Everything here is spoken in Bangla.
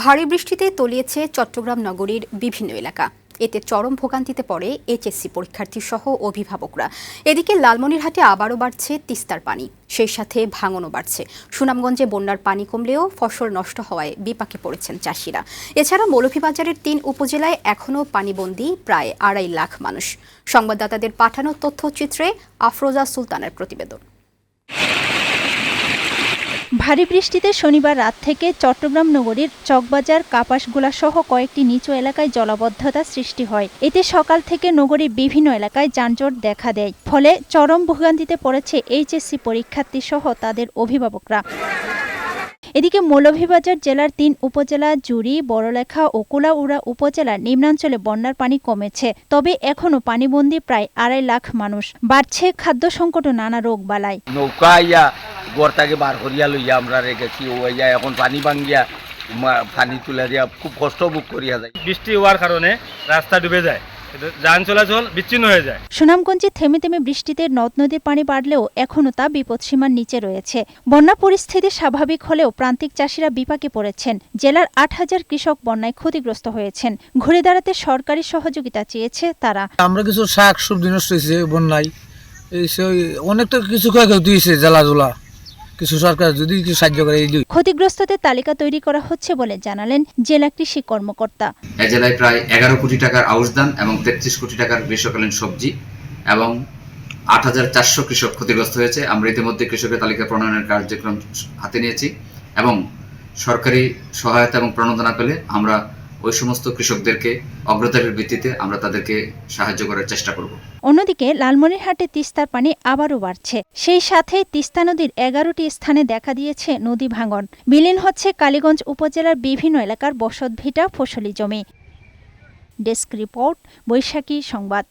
ভারী বৃষ্টিতে তলিয়েছে চট্টগ্রাম নগরীর বিভিন্ন এলাকা। এতে চরম ভোগান্তিতে পড়ে এইচএসসি পরীক্ষার্থী সহ অভিভাবকরা। এদিকে লালমনিরহাটে আবারও বাড়ছে তিস্তার পানি, সেই সাথে ভাঙনও বাড়ছে। সুনামগঞ্জে বন্যার পানি কমলেও ফসল নষ্ট হওয়ায় বিপাকে পড়েছেন চাষিরা। এছাড়া মৌলভীবাজারের তিন উপজেলায় এখনও পানিবন্দী প্রায় আড়াই লাখ মানুষ। সংবাদদাতাদের পাঠানো তথ্যচিত্রে আফরোজা সুলতানের প্রতিবেদন। ভারী বৃষ্টিতে শনিবার রাত থেকে চট্টগ্রাম নগরীর চকবাজার, কাপাসগুলা সহ কয়েকটি নিচু এলাকায় জলাবদ্ধতা সৃষ্টি হয়। এতে সকাল থেকে নগরীর বিভিন্ন এলাকায় যানজট দেখা দেয়। ফলে চরম ভোগান্তিতে পড়েছে এইচএসসি পরীক্ষার্থী সহ তাদের অভিভাবকরা। এদিকে মৌলভীবাজার জেলার তিন উপজেলা জুড়ি, বড়লেখা ও কুলাউড়া উপজেলার নিম্নাঞ্চলে বন্যার পানি কমেছে। তবে এখনও পানিবন্দী প্রায় আড়াই লাখ মানুষ। বাড়ছে খাদ্য সংকট ও নানা রোগ আইয়া গড়টাকে বার করিয়া লইয়া আমরা রেখেছি ও আইয়া এখন পানি ভাঙ্গিয়া পানি তুলে দিয়া খুব কষ্ট বুক করিয়া যায়। বৃষ্টি হওয়ার কারণে রাস্তা ডুবে যায় যান চলাচল বিচ্ছিন্ন হয়ে যায়। সুনামগঞ্জে থেমে থেমে বৃষ্টিতে নদ নদীর পানি বাড়লেও এখনও তা বিপদসীমার নিচে রয়েছে। বন্যা পরিস্থিতি স্বাভাবিক হলেও প্রান্তিক চাষিরা বিপাকে পড়েছেন। জেলার আট হাজার কৃষক বন্যায় ক্ষতিগ্রস্ত হয়েছেন। ঘুরে দাঁড়াতে সরকারি সহযোগিতা চেয়েছে তারা। আমরা কিছু শাক সবজি নষ্ট হয়েছে বন্যায়। অনেকটা কিছু ক্ষয়ক্ষতি হয়েছে জ্বালাজোলা কিছু সরকার যদি কিছু সাহায্য করে এই দুই ক্ষতিগ্রস্তদের তালিকা তৈরি করা হচ্ছে বলে জানালেন জেলা কৃষি কর্মকর্তা। এ জেলায় প্রায় এগারো কোটি টাকার আউশ ধান এবং তেত্রিশ কোটি টাকার গ্রীষ্মকালীন সবজি এবং আট হাজার চারশো কৃষক ক্ষতিগ্রস্ত হয়েছে। আমরা ইতিমধ্যে কৃষকের তালিকা প্রণয়নের কার্যক্রম হাতে নিয়েছি এবং সরকারি সহায়তা এবং প্রণোদনা পেলে আমরা ওই সমস্ত কৃষকদেরকে অগ্রতারের ভিত্তিতে আমরা তাদেরকে সাহায্য করার চেষ্টা করব। অন্যদিকে লালমনিরহাটে তিস্তার পানি আবারও বাড়ছে। সেই সাথে তিস্তা নদীর এগারোটি স্থানে দেখা দিয়েছে নদী ভাঙন। বিলীন হচ্ছে কালীগঞ্জ উপজেলার বিভিন্ন এলাকার বসতভিটা ফসলি জমি। ডেস্ক রিপোর্ট, বৈশাখী সংবাদ।